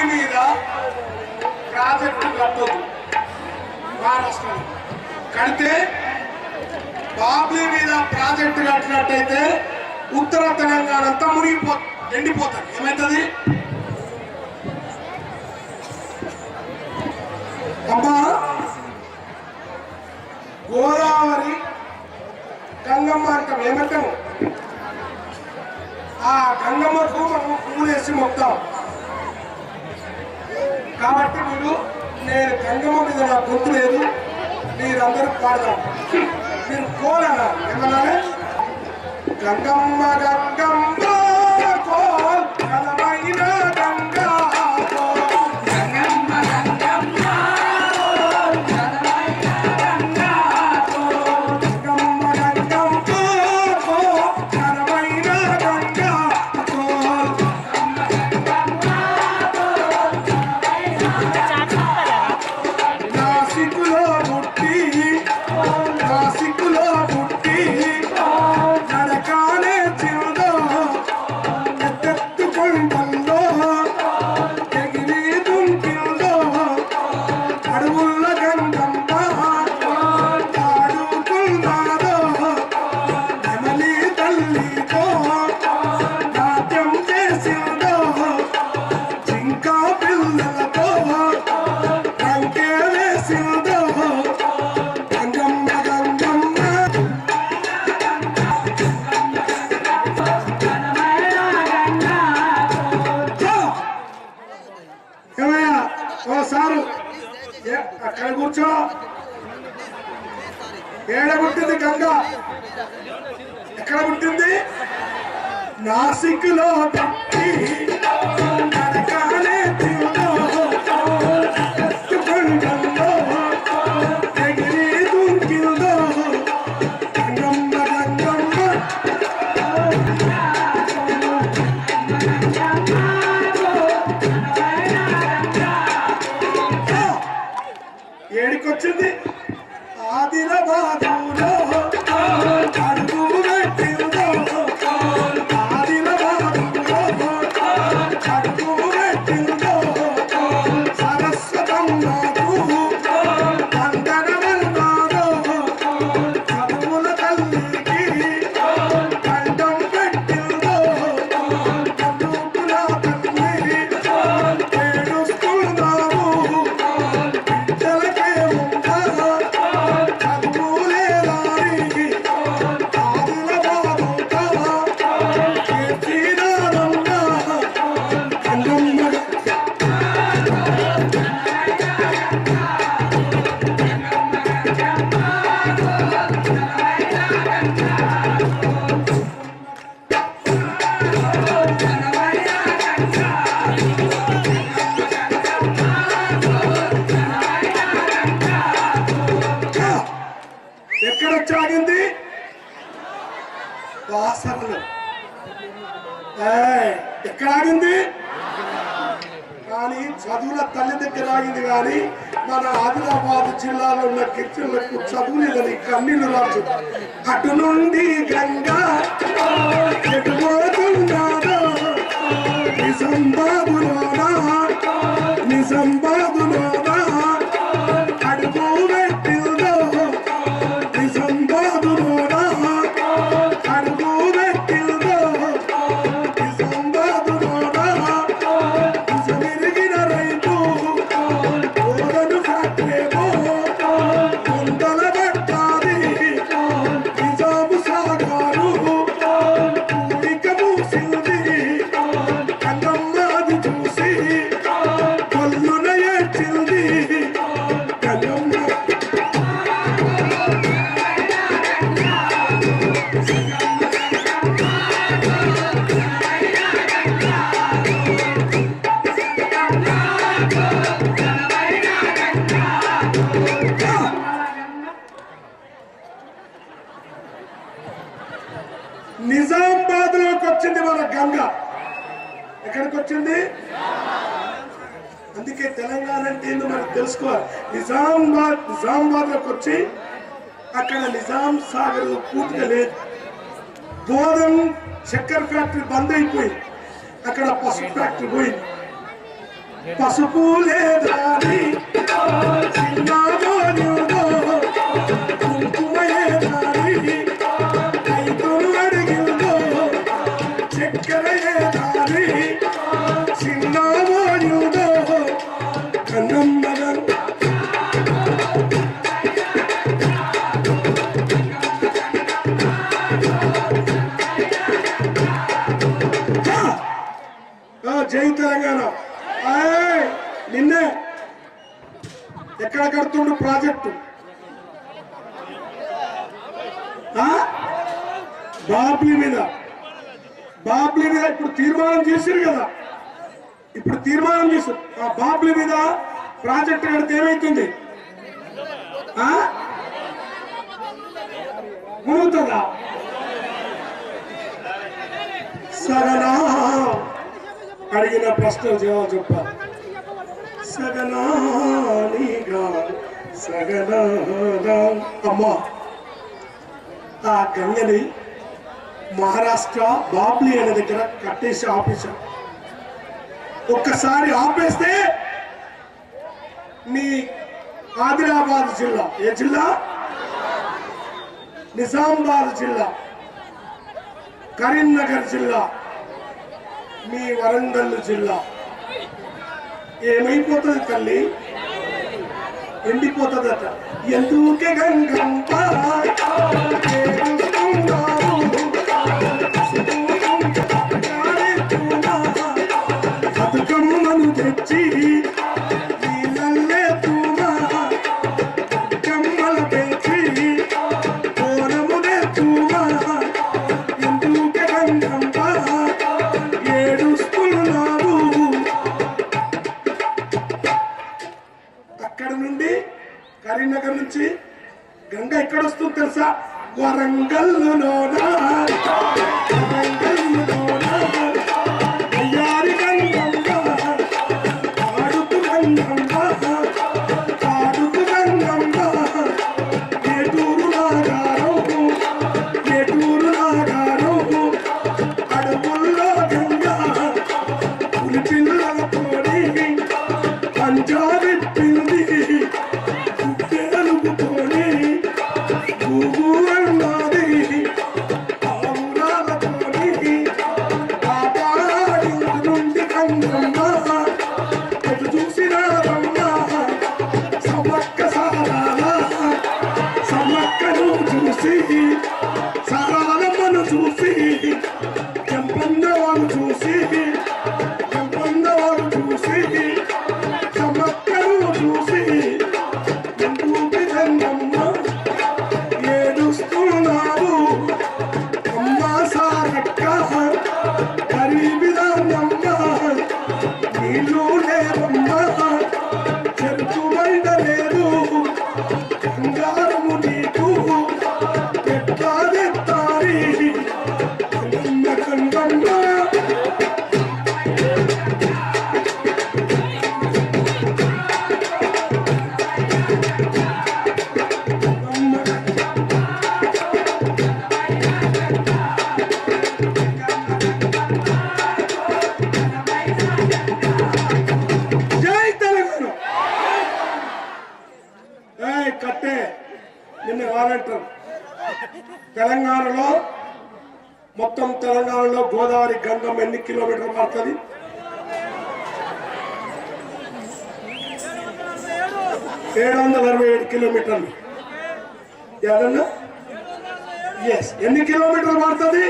భూమి మీద ప్రాజెక్టు కట్టదు మహారాష్ట్రలో. కడితే బాబ్లీ మీద ప్రాజెక్టు కట్టినట్టయితే ఉత్తర తెలంగాణ అంతా మునిగిపో ఎండిపోతుంది. ఏమవుతుంది అమ్మా గోదావరి గంగమ్మ అంటాం. ఏమంటాము ఆ గంగమ్మకు మనం పువ్వులు వేసి కాబట్టి మీరు నేను గంగమ్మ మీద నా గొంతు లేదు. మీరందరూ పాడదాం. మీరు కోలనా ఏమన్నా గంగమ్మ గంగమ్మ కోల్ ఓ సారు. అక్కడ కూర్చో. ఏడ పుట్టింది గంగ? ఎక్కడ పుట్టింది? నాసిక్లో పుట్టి. తల్లి కానీ మన ఆదిలాబాద్ జిల్లాలో ఉన్న గిరిజనులకు చదువు లేదని కన్నీళ్ళు రాజు అటు నుండి గంగా నిజం బాబు నిజం బాబు తెలుసుకోవాలి నిజామాబాద్ నిజామాబాద్ లోకి వచ్చి అక్కడ నిజాం సాగర్ పూర్తిగా లేదు గోధుమ చక్కెర ఫ్యాక్టరీ బంద్ అయిపోయింది అక్కడ పసుపు ఫ్యాక్టరీ పోయింది పసుపు లేదాని ఎక్కడ కడుతుండు ప్రాజెక్టు బాబ్లీ మీద. బాబ్లీ మీద ఇప్పుడు తీర్మానం చేశారు కదా. ఇప్పుడు తీర్మానం చేశారు ఆ బాబ్లీ మీద ప్రాజెక్ట్ కడితే ఏమైతుంది? ఆ? మునుగుతుందా సగనా అడిగిన ప్రశ్న జవాబు చెప్పాలి. సగనానిగా సగనాగా అమ్మా ఆ గంగని మహారాష్ట్ర బాబ్లీ అనే దగ్గర కట్టేసి ఆపేశాం ఒక్కసారి ఆపేస్తే మీ ఆదిలాబాద్ జిల్లా ఏ జిల్లా? నిజామాబాద్ జిల్లా కరీంనగర్ జిల్లా మీ వరంగల్ జిల్లా. ఏమైపోతుంది తల్లి? ఎండిపోతుందట. ఎందుకే గంగంప కరీంనగర్ నుంచి గంగ ఎక్కడ వస్తుంది తెలుసా వరంగల్లులోనా Código Civil. కట్టే నిన్న తెలంగాణలో మొత్తం తెలంగాణలో గోదావరి గంగం ఎన్ని కిలోమీటర్లు పడుతుంది ఏడు వందల అరవై ఏడు కిలోమీటర్లు. ఏదన్నా? ఎస్ ఎన్ని కిలోమీటర్లు పడుతుంది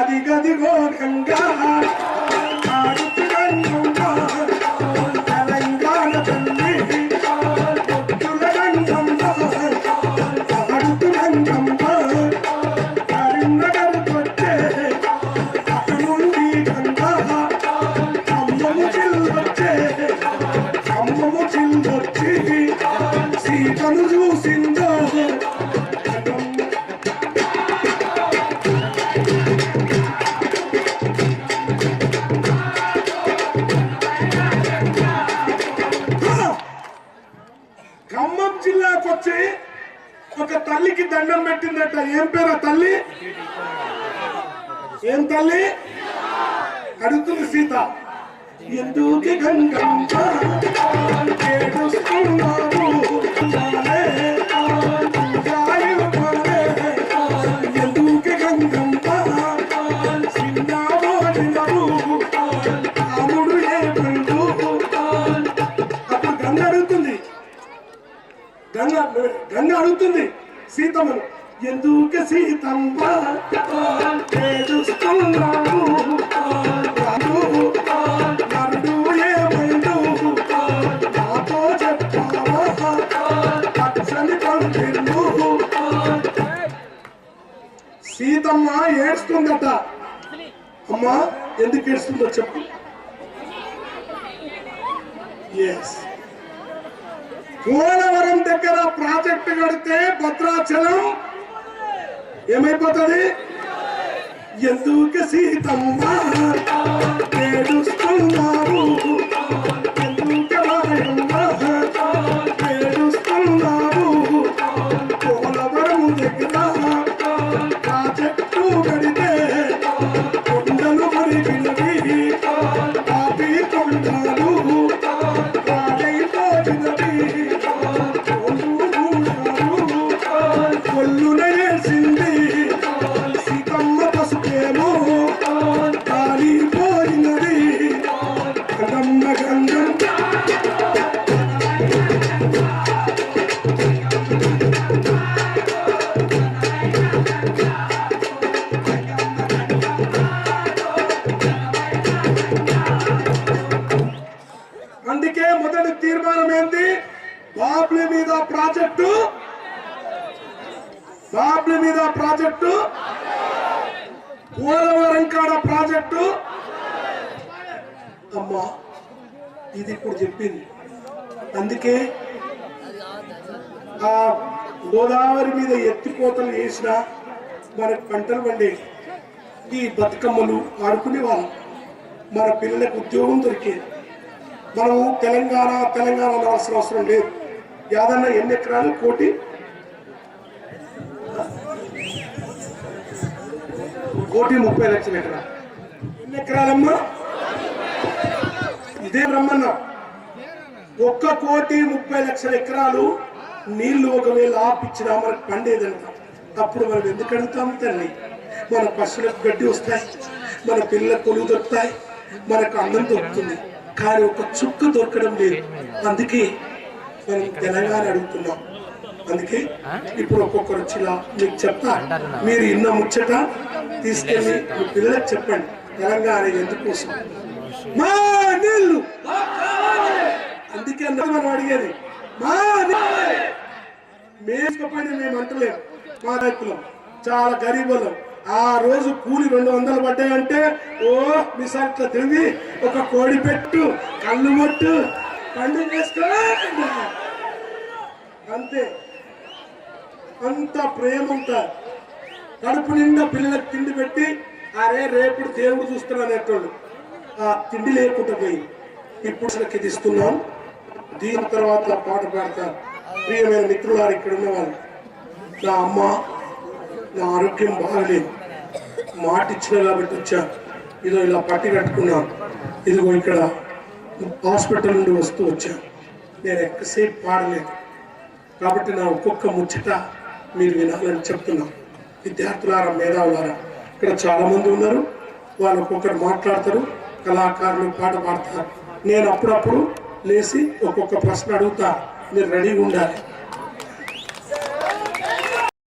అది గదిగో గంగా. దండం పెట్టిందట. ఏం పేరు తల్లి? ఏం తల్లి? అడుగుతుంది సీత. ఎందుకు గంగమ్మ? ఏడుస్తున్నావు? సీతమ్మ ఏడుస్తుందట. అమ్మా ఎందుకు ఏడుస్తుందో చెప్పు. పోలవరం దగ్గర ప్రాజెక్టు కడితే భద్రాచలం ఏమైపోతుంది? ఎందుకు సీతమ్మ? ఏడుస్తున్నావు? పోలవరం కాడ ప్రాజెక్టు. అమ్మా ఇది ఇప్పుడు చెప్పింది. అందుకే ఆ గోదావరి మీద ఎత్తిపోతలు వేసిన మన పంటలు పండేవి ఈ బతుకమ్మలు ఆడుకునే వాళ్ళం. మన పిల్లలకు ఉద్యోగం దొరికేది. మనము తెలంగాణ తెలంగాణ అనవలసిన అవసరం లేదు. యాదన్న ఎన్ని ఎకరాలు కోటి కోటి ముప్పై లక్షల ఎకరాలు ఎన్ని ఎకరాలమ్మా? ఇదే రమ్మన్నా. ఒక్క కోటి ముప్పై లక్షల ఎకరాలు నీళ్ళు ఒకవేళ ఆపిచ్చినా మనకు పండేదంట. అప్పుడు మనం ఎందుకు అడుగుతాం తల్లి? మన పశువులకు గడ్డి వస్తాయి మన పిల్లలకు కొలువు దొరుకుతాయి మనకు అందం దొరుకుతుంది. కానీ ఒక చుక్క దొరకడం లేదు. అందుకే మనం తెలంగాణ అడుగుతున్నాం. అందుకే ఇప్పుడు ఒక్కొక్కరు వచ్చిలా మీకు చెప్తా. మీరు ఇన్న ముచ్చట తీసుకెళ్ళి మీ పిల్లలకు చెప్పండి. తెలంగాణ ఎందుకోసం మా నీళ్ళు! అందుకే మనం అడిగేది. మా మేసుకపోయిన మేము అంటలేము మా రైతులం చాలా గరీబులం ఆ రోజు కూలి రెండు వందలు పడ్డాయంటే ఓ మిసాట్ల తిరిగి ఒక కోడి పెట్టు కళ్ళు మొట్టు పండుగ చేసుకో అంతే. అంత ప్రేమ ఉంటారు కడుపు నిండా పిల్లలకు తిండి పెట్టి అరే రేపుడు దేవుడు చూస్తున్నాను అనేటోళ్ళు. ఆ తిండి లేకుండా పోయి ఇప్పుడు అసలు ఇస్తున్నాం. దీని తర్వాత పాట పాడతారు ప్రియమైన మిత్రులారు ఇక్కడ ఉన్నవాళ్ళు నా అమ్మ నా ఆరోగ్యం బాగలేదు. మాట ఇచ్చిన కాబట్టి వచ్చా. ఇదో ఇలా పట్టి కట్టుకున్నాను ఇదిగో ఇక్కడ హాస్పిటల్ నుండి వస్తూ వచ్చా. నేను ఎక్కువసేపు పాడలేదు. కాబట్టి నా ఒక్కొక్క ముచ్చట మీరు వినాలని చెప్తున్నాం. విద్యార్థులారా మేధావులారా ఇక్కడ చాలామంది ఉన్నారు. వాళ్ళు ఒక్కొక్కరు మాట్లాడతారు. కళాకారులు పాట పాడతారు. నేను అప్పుడప్పుడు లేచి ఒక్కొక్క ప్రశ్న అడుగుతా. మీరు రెడీగా ఉండాలి.